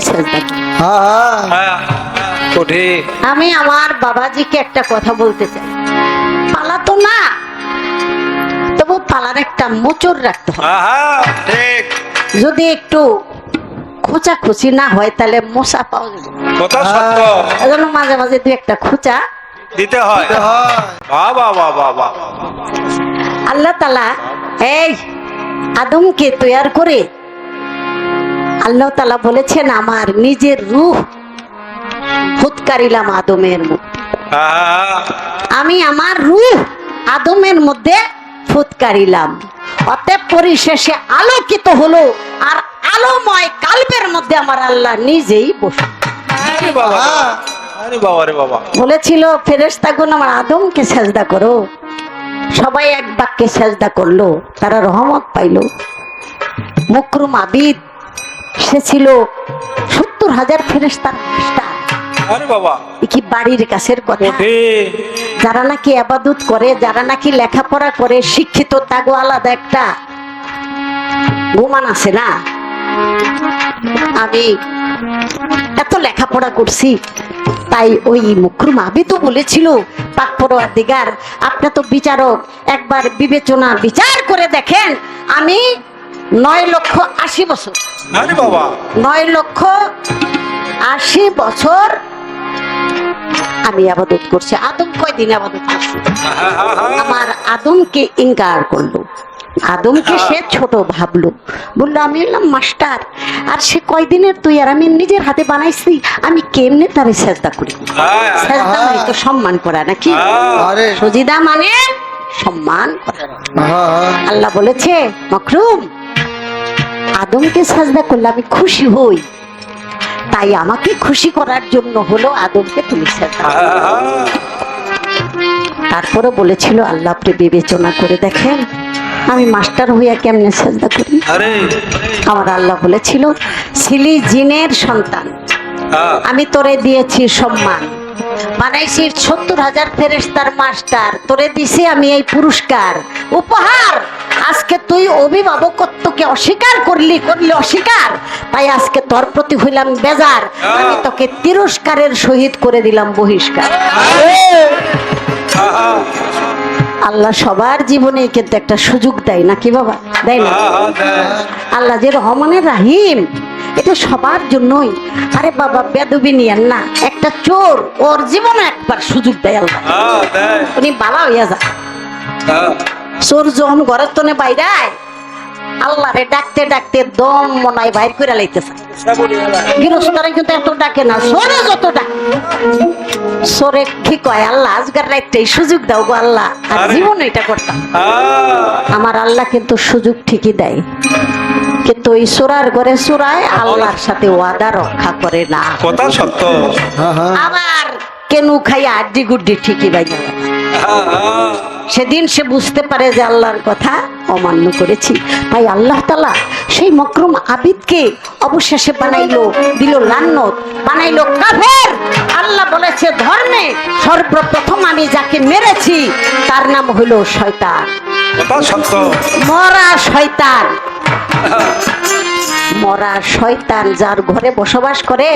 সেজদা হ্যাঁ হ্যাঁ হ্যাঁ আমি আমার বাবাজিকে একটা কথা বলতে চাই। পালা তো না তবু পালার একটা মোচর রাখতে হবে। ঠিক। যদি একটু খোঁচা খুচি না হয় তাহলে মশা পাওয়া যাবে। কথা সত্য। এজন্য মাঝে মাঝে দু একটা খোঁচা দিতে হয়। হ্যাঁ। বাহ বাহ বাহ বাহ বাহ। আল্লাহ তালা এই আদমকে তৈয়ার করে আল্লাহ তালা বলেছেন আমার নিজের রূহ ফুৎকারিলাম আদমের আমি আমার রূহ আদমের মধ্যে ফুৎকারিলাম অতএব পরিশেষে আলোকিত হলো আর আলোময় কাল্পের মধ্যে আমার আল্লাহ নিজেই বসে। আরে বাবা রে। আরে বাবা রে বাবা। বলেছিল ফেরেস্তাগুন আমার আদমকে সেজদা করো। সবাই এক বাক্যে সেজদা করল তারা রহমত পাইল। মুকরুম আবিদ সে ছিল সত্তর হাজার ফেরেস্তার কি বাড়ির কাছের কথা? যারা নাকি আবাদত করে যারা নাকি লেখাপড়া করে শিক্ষিত তাগো আলাদা একটা। গুমান আছে না? আমি এত লেখাপড়া করছি তাই ওই মুকরুম আবি তো বলেছিল পাক পড়োয়ার দিগার আপনি তো বিচারক একবার বিবেচনা বিচার করে দেখেন আমি নয় লক্ষ আশি বছর। আরে বাবা। নয় লক্ষ আশি বছর আমি আবাদত করছি। আদম কয়দিন আবাদত করছি? হ্যাঁ, হ্যাঁ, হ্যাঁ। আমার আদমকে ইনকার করল। আদমকে সে ছোট ভাবলো। বলল আমি এলাম মাস্টার। আর সে কয়দিনের তুই আর আমি নিজের হাতে বানাইছি আমি কেমনে তারে চেষ্টা করি? হ্যাঁ, সেজদা মানে তো সম্মান করা নাকি? হ্যাঁ। সজিদা মানে সম্মান করা। হ্যাঁ হ্যাঁ। আল্লাহ বলেছে মকরুম আদমকে সাজদা করলে আমি খুশি হই। তাই আমাকে খুশি করার জন্য হলো আদমকে তুমি সাজদা। তারপরে বলেছিল আল্লাহ আপনি বিবেচনা করে দেখেন আমি মাস্টার হইয়া কেমনে সাজদা করি? আরে। আমার আল্লাহ বলেছিল ছিলি জিনের সন্তান। হ্যাঁ। আমি তোরে দিয়েছি সম্মান। বানাইছি সত্তর হাজার ফেরেস্তার মাস্টার। তোরে দিছি আমি এই পুরস্কার। উপহার! আজকে তুই অভিভাবকত্বকে অস্বীকার করলি করলি অস্বীকার? তাই আজকে তোর প্রতি হইলাম বেজার। আমি তোকে তিরস্কারের সহিত করে দিলাম বহিষ্কার। আল্লাহ সবার জীবনে কিন্তু একটা সুযোগ দেয় নাকি বাবা? দেয় না। আল্লাহ যে রহমানের রাহিম এটা সবার জন্যই। আরে বাবা বেদবি নিয়েন না। একটা চোর ওর জীবনে একবার সুযোগ দেয় আল্লাহ। উনি বালা হইয়া যায় চোর যখন ঘরের তনে বাইরায় আল্লাহ রে ডাকতে ডাকতে দম মনায় বাইর করে লাইতেছে। গৃহস্থরা কিন্তু এত ডাকে না সোরে যত ডাকে। সোরে কি কয় আল্লাহ আজকের রাইতেই সুযোগ দাও গো আল্লাহ আর জীবন এটা করতাম। আমার আল্লাহ কিন্তু সুযোগ ঠিকই দেয়। কিন্তু এই সোরার ঘরে সোরায় আল্লাহর সাথে ওয়াদা রক্ষা করে না। কথা সত্য। হ্যাঁ হ্যাঁ। আবার কেনু খাইয়া আড্ডি গুড্ডি ঠিকই বাইরে হ্যাঁ। সেদিন সে বুঝতে পারে যে আল্লাহর কথা অমান্য করেছি। তাই আল্লাহ তালা সেই মকরুম আবিদকে অবশেষে বানাইলো দিল লান্নত বানাইলো কাফের। আল্লাহ বলেছে ধর্মে সর্বপ্রথম আমি যাকে মেরেছি তার নাম হলো শয়তান। মরা শয়তান। মরা শয়তান যার ঘরে বসবাস করে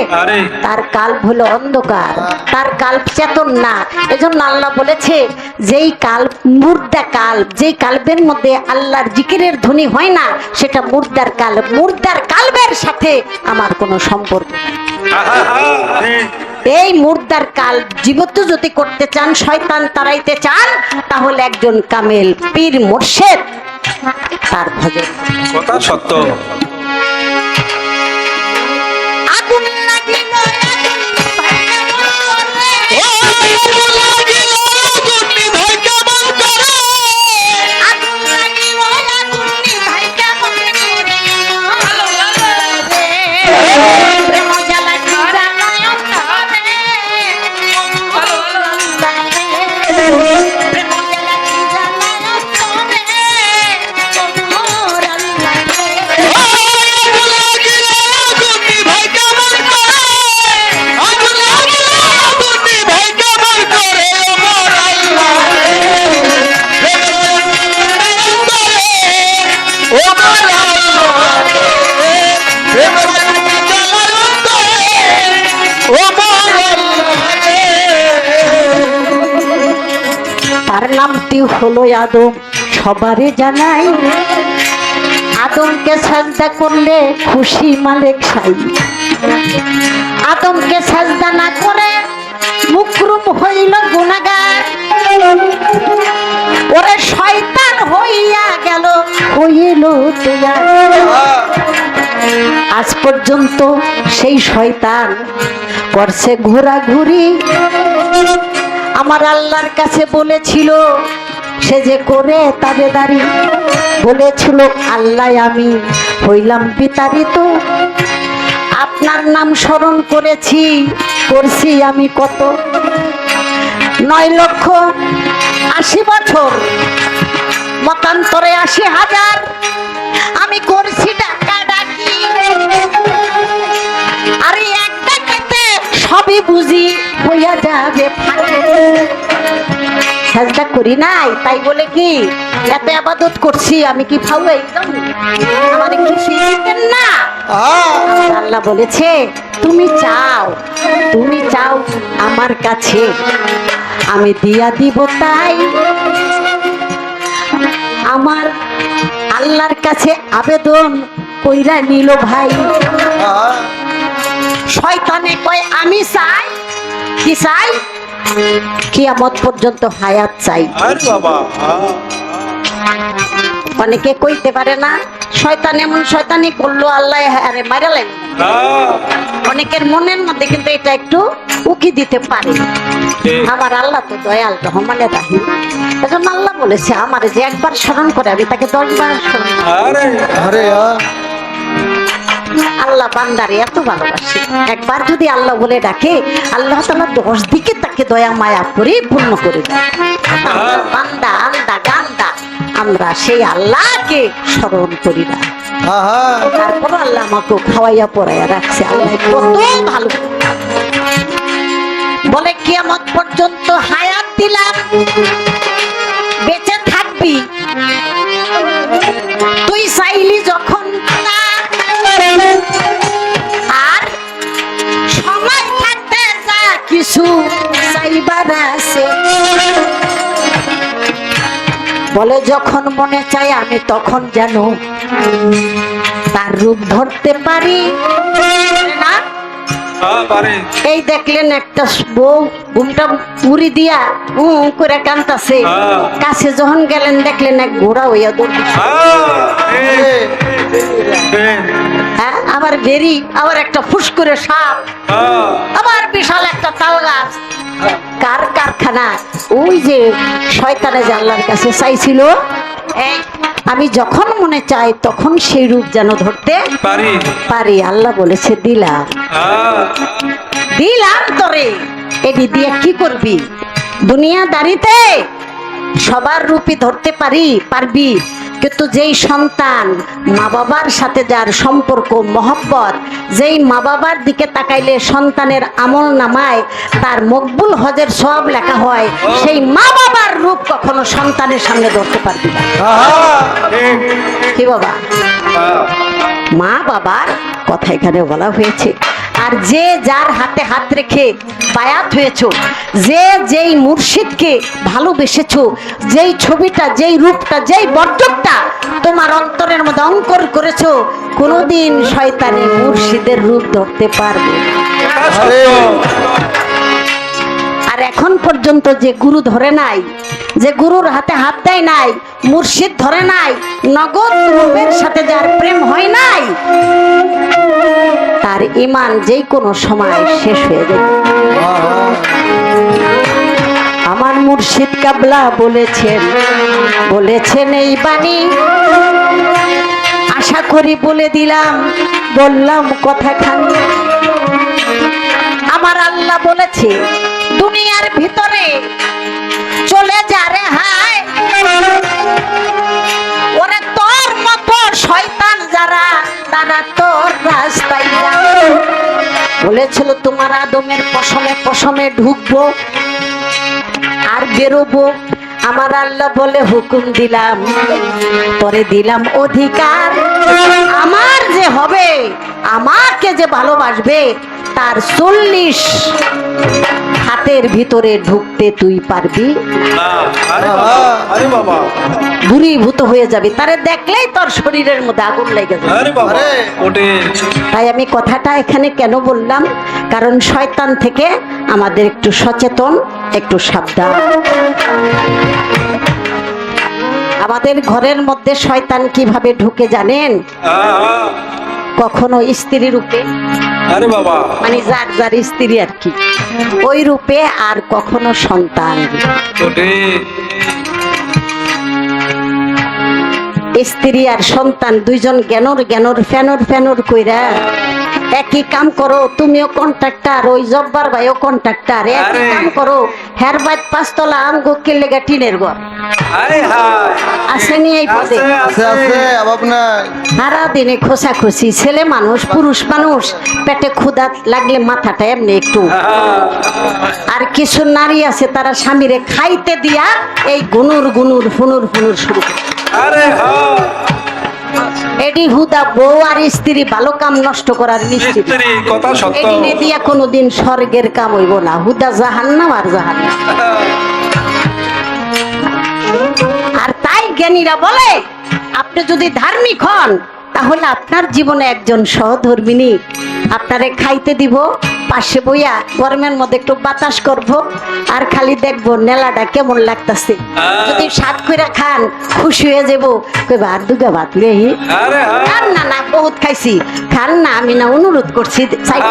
তার কাল্প হলো অন্ধকার তার কাল্প চেতন না। এজন্য আল্লাহ বলেছে যেই কাল্প মুর্দা কাল্প যেই কাল্পের মধ্যে আল্লাহর জিকিরের ধ্বনি হয় না সেটা মুর্দার কাল্প। মুর্দার কাল্পের সাথে আমার কোনো সম্পর্ক। এই মুর্দার কাল জীবত যদি করতে চান শয়তান তাড়াইতে চান তাহলে একজন কামেল পীর মোর্শেদ তার ভজন। কথা সত্য। হলো আদম। সবারই জানাই, আদমকে সাজদা করলে খুশি মালিক সাই। আদমকে সাজদা না করে মুকরুম হইল গুনাগার ওরে শয়তান হইয়া গেল, হইল আজ পর্যন্ত সেই শয়তান করছে ঘোরাঘুরি। আমার আল্লাহর কাছে বলেছিল সে যে করে তাদের তাবেদারি বলেছিল, আল্লাহ আমি হইলাম বিতাড়িত। আপনার নাম স্মরণ করেছি, করছি আমি কত? নয় লক্ষ আশি বছর, মতান্তরে আশি হাজার। আমি করছি টাকা ডাকি। আরে এক সবই বুঝি হইয়া যাবে করি নাই তাই বলে কি এত আবাদত করছি আমি কি ফাউ একদম আমার কি শিখতেন না? আল্লাহ বলেছে তুমি চাও তুমি চাও আমার কাছে আমি দিয়া দিব তাই। আমার আল্লাহর কাছে আবেদন কইরা নিল ভাই। শয়তানে কয় আমি চাই? কি চাই? কিয়ামত পর্যন্ত হায়াত চাই। আরে বাবা। অনেকে কইতে পারে না শয়তান এমন শয়তানি করল আল্লাহ আরে মারালেন হ্যাঁ। অনেকের মনের মধ্যে কিন্তু এটা একটু উকি দিতে পারে। আমার আল্লাহ তো দয়াল রহমানের রাহিম। এজন্য আল্লাহ বলেছে আমার যে একবার স্মরণ করে আমি তাকে দশবার স্মরণ করি। আরে। আরে আল্লাহ বান্দারে এত ভালোবাসে। একবার যদি আল্লাহ বলে ডাকে আল্লাহ তালা দশ দিকে তাকে দয়া মায়া করে পূর্ণ করে বান্দা আন্দা গান্দা আমরা সেই আল্লাহকে স্মরণ করি না। তারপর আল্লাহ আমাকে খাওয়াইয়া পড়াইয়া রাখছে। আল্লাহ কত ভালো। বলে কিয়ামত পর্যন্ত হায়াত দিলাম বেঁচে থাকবি। তুই চাইলি যখন আর সময় থাকতে যা কিছু বলে যখন মনে চাই আমি তখন যেন তার রূপ ধরতে পারি না হ্যাঁ এই দেখলেন একটা বউ ঘুমটা উড়ি দিয়া উ করে কান্তাছে হ্যাঁ। কাছে যখন গেলেন দেখলেন এক ঘোড়া হইয়া দৌড় হ্যাঁ। হ্যাঁ আবার বেরি আবার একটা ফুস করে সাপ হ্যাঁ। আবার বিশাল একটা তাল ওই যে শয়তানে জানলার কাছে চাইছিল। আমি যখন মনে চাই তখন সেই রূপ যেন ধরতে পারি। পারি। আল্লাহ বলেছে দিলাম। দিলাম তোরে। এটি দিয়ে কি করবি? দুনিয়া দাঁড়িতে সবার রূপে ধরতে পারি পারবি? কিন্তু যেই সন্তান মা বাবার সাথে যার সম্পর্ক মহব্বত যেই মা বাবার দিকে তাকাইলে সন্তানের আমল নামায় তার মকবুল হজের সব লেখা হয় সেই মা বাবার রূপ কখনো সন্তানের সামনে ধরতে পারবি না। কি বাবা। মা বাবার কথা এখানে বলা হয়েছে। আর যে যার হাতে হাত রেখে বায়াত হয়েছ, যে যেই মুর্শিদকে ভালোবেসেছো, যেই ছবিটা, যেই রূপটা, যেই বর্জকটা তোমার অন্তরের মধ্যে অঙ্কর করেছ, কোনোদিন শয়তানি মুর্শিদের রূপ ধরতে পারবে না। আর এখন পর্যন্ত যে গুরু ধরে নাই, যে গুরুর হাতে হাত দেয় নাই, মুর্শিদ ধরে নাই, নগদ রূপের সাথে যার প্রেম হয় তার ইমান যে কোনো সময় শেষ হয়ে যাবে। আমার মুর্শিদ কাবলা বলেছেন বলেছেন এই বাণী। আশা করি বলে দিলাম, বললাম কথা খানি আমার আল্লাহ বলেছে, দুনিয়ার ভিতরে চলে যা রে হায়। যারা তারা তোর রাস্তায় বলেছিল, তোমার আদমের পশমে পশমে ঢুকবো আর বেরোবো। আমার আল্লাহ বলে, হুকুম দিলাম। পরে দিলাম অধিকার। আমার যে হবে আমাকে যে ভালোবাসবে তার চল্লিশ হাতের ভিতরে ঢুকতে তুই পারবি। দূরীভূত হয়ে যাবে। তারে দেখলেই তোর শরীরের মধ্যে আগুন লেগে যাবে। আরে বাবা আরে। ওটে। তাই আমি কথাটা এখানে কেন বললাম? কারণ শয়তান থেকে আমাদের একটু সচেতন একটু সাবধান। আমাদের ঘরের মধ্যে শয়তান কীভাবে ঢুকে জানেন? কখনো স্ত্রী রূপে। আরে বাবা। মানে যার যার স্ত্রী আর কি। ওই রূপে আর কখনো সন্তান স্ত্রী আর সন্তান দুইজন জ্ঞানর জ্ঞানর ফ্যানর ফ্যানর কইরা একই কাম করো তুমিও কন্ট্রাক্টর ওই জব্বার ভাইও কন্ট্রাক্টর একই কাম করো হের বাইত পাঁচতলা আমগো কেলেগা টিনের ঘর। আরে হায়। আসেনি এই পদে। সারা দিনে খোসাখুসি ছেলে মানুষ পুরুষ মানুষ পেটে ক্ষুদা লাগলে মাথাটা এমনি একটু। আর কিছু নারী আছে তারা স্বামীরে খাইতে দিয়া এই গুনুর গুনুর ফুনুর ফুনুর শুরু করে। আরে এডি হুদা বউ আর স্ত্রী ভালো কাম নষ্ট করার মিস্ত্রি কথা সত্য। এদিনে দিয়া কোনোদিন স্বর্গের কাম হইব না। হুদা জাহান্নাম আর জাহান্নাম। আর তাই জ্ঞানীরা বলে আপনি যদি ধার্মিক হন তাহলে আপনার জীবনে একজন সহধর্মিনী আপনারে খাইতে দিব পাশে বইয়া গরমের মধ্যে একটু বাতাস করব আর খালি দেখব নেলাটা কেমন লাগতাছে। যদি সাত কইরা খান খুশি হয়ে যাব। কইবা আর দুগা ভাত লেই আরে হায়। খান না না বহুত খাইছি। খান না আমি না অনুরোধ করছি। চাই-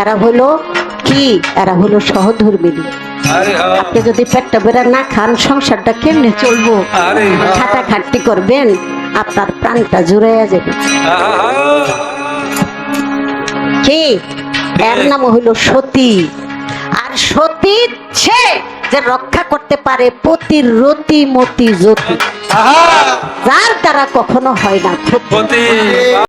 এরা হলো কি? এরা হলো সহধর্মিনী। আপনি যদি পেটটা বেড়া না খান সংসারটা কেমনে চলবো? খাটা খাটতি করবেন আপনার প্রাণটা জুড়াইয়া যাবে। কি? এর নাম হইল সতী। আর সতী সে যে রক্ষা করতে পারে পতির রতি মতি জ্যোতি। যার দ্বারা কখনো হয় না ক্ষতি।